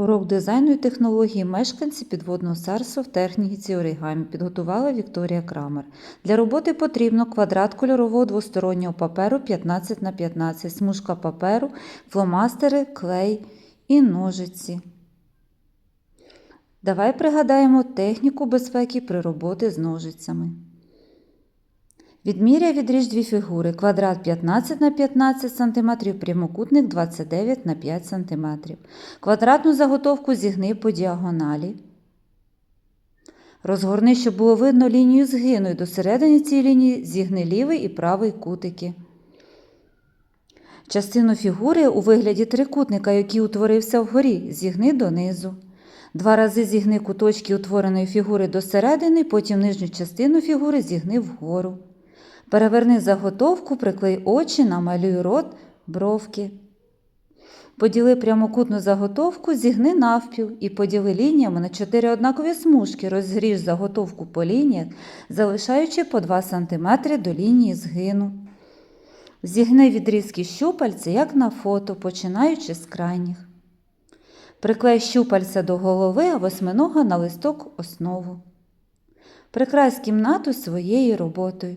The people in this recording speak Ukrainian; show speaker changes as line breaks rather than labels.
Урок дизайну і технології мешканці підводного царства в техніці оригамі підготувала Вікторія Крамер. Для роботи потрібно квадрат кольорового двостороннього паперу 15 на 15, смужка паперу, фломастери, клей і ножиці. Давай пригадаємо техніку безпеки при роботі з ножицями. Відміряй відріж дві фігури. Квадрат 15 на 15 см, прямокутник 29 на 5 см. Квадратну заготовку зігни по діагоналі. Розгорни, щоб було видно лінію згину і до середини цієї лінії зігни лівий і правий кутики. Частину фігури у вигляді трикутника, який утворився вгорі, зігни донизу. Два рази зігни куточки утвореної фігури до середини, потім нижню частину фігури зігни вгору. Переверни заготовку, приклей очі, намалюй рот, бровки. Поділи прямокутну заготовку, зігни навпіл і поділи лініями на чотири однакові смужки, розгріж заготовку по лініях, залишаючи по 2 см до лінії згину. Зігни відрізки щупальця, як на фото, починаючи з крайніх. Приклей щупальця до голови, а восьминога на листок основу. Прикрась кімнату своєю роботою.